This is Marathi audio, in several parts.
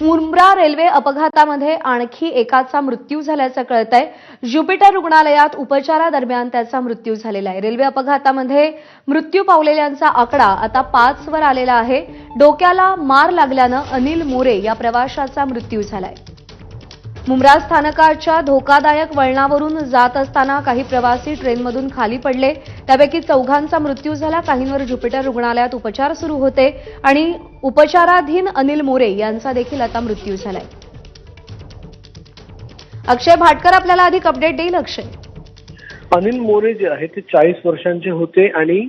मुंब्रा रेल्वे अपघातामध्ये आणखी एकाचा मृत्यू झाल्याचं कळतंय. ज्युपिटर रुग्णालयात उपचारादरम्यान त्याचा मृत्यू झालेला आहे. रेल्वे अपघातामध्ये मृत्यू पावलेल्यांचा आकडा आता पाचवर आलेला आहे. डोक्याला मार लागल्यानं अनिल मोरे या प्रवाशाचा मृत्यू झालाय. मुंब्रा स्थानकाच्या धोकादायक वळणावरून जात असताना काही प्रवासी ट्रेनमधून खाली पडले. त्यापैकी चौघांचा मृत्यू झाला. काहींवर ज्युपिटर रुग्णालयात उपचार सुरू होते आणि उपचाराधीन अनिल मोरे यांचा देखील आता मृत्यू झालाय. अक्षय भाटकर आपल्याला अधिक अपडेट देईल अक्षय. अनिल मोरे जे आहे ते चाळीस वर्षांचे होते आणि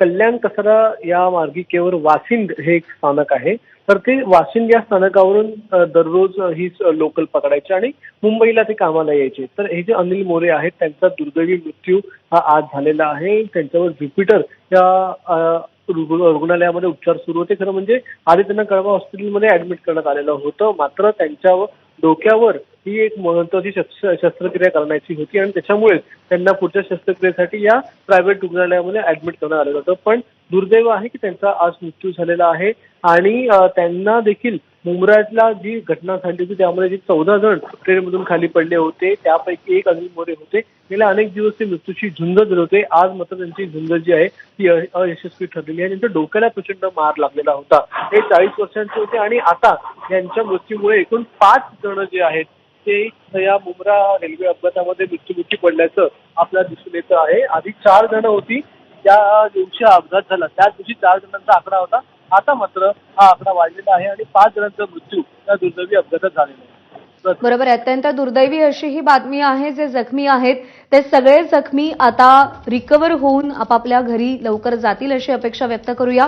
कल्याण कसरा या मार्गिकेवर वासिंद हे एक स्थानक आहे. तर ते वासिंद या स्थानकावरून दररोज ही लोकल पकडायचे आणि मुंबईला ते कामाला यायचे. तर हे जे अनिल मोरे आहेत त्यांचा दुर्दैवी मृत्यू हा आज झालेला आहे. त्यांच्यावर ज्युपिटर या रुग्णालयामध्ये उपचार सुरू होते. खरं म्हणजे आधी त्यांना कळवा हॉस्पिटलमध्ये ऍडमिट करण्यात आलेलं होतं. मात्र त्यांच्यावर डोक्यावर ही एक महत्वाची शस्त्रक्रिया करण्याची होती आणि त्याच्यामुळे त्यांना पुढच्या शस्त्रक्रियेसाठी या प्रायव्हेट रुग्णालयामध्ये ऍडमिट करण्यात आलेलं होतं. पण दुर्दैव आहे की त्यांचा आज मृत्यू झालेला आहे आणि त्यांना देखील मुंबरातला जी घटना झाली होती त्यामध्ये जे चौदा जण ट्रेनमधून खाली पडले होते त्यापैकी एक अनिल मोरे होते. गेल्या अनेक दिवस ते मृत्यूची झुंज देत होते. आज मात्र त्यांची झुंज जी आहे ती अ- अयशस्वी ठरलेली आहे. त्यांच्या डोक्याला प्रचंड मार लागलेला होता. हे चाळीस वर्षांचे होते आणि आता यांच्या मृत्यूमुळे एकूण पाच जण जे आहेत ते या मुंब्रा रेल्वे अपघातामध्ये मृत्यूमुखी पडल्याचं आपल्याला दिसून येतं आहे. आधी चार जण होती त्या दिवशी अपघात झाला. त्या दिवशी चार जणांचा आकडा होता. आता मात्र हा आकडा वाढलेला आहे आणि पाच जणांचा मृत्यू या दुर्दैवी अपघातात झालेला आहे. बरोबर आहे. अत्यंत दुर्दैवी अशी ही बातमी आहे जे जखमी आहेत ते सगळे जखमी आता रिकवर होऊन आपापल्या घरी लवकर जातील अशी अपेक्षा व्यक्त करूया.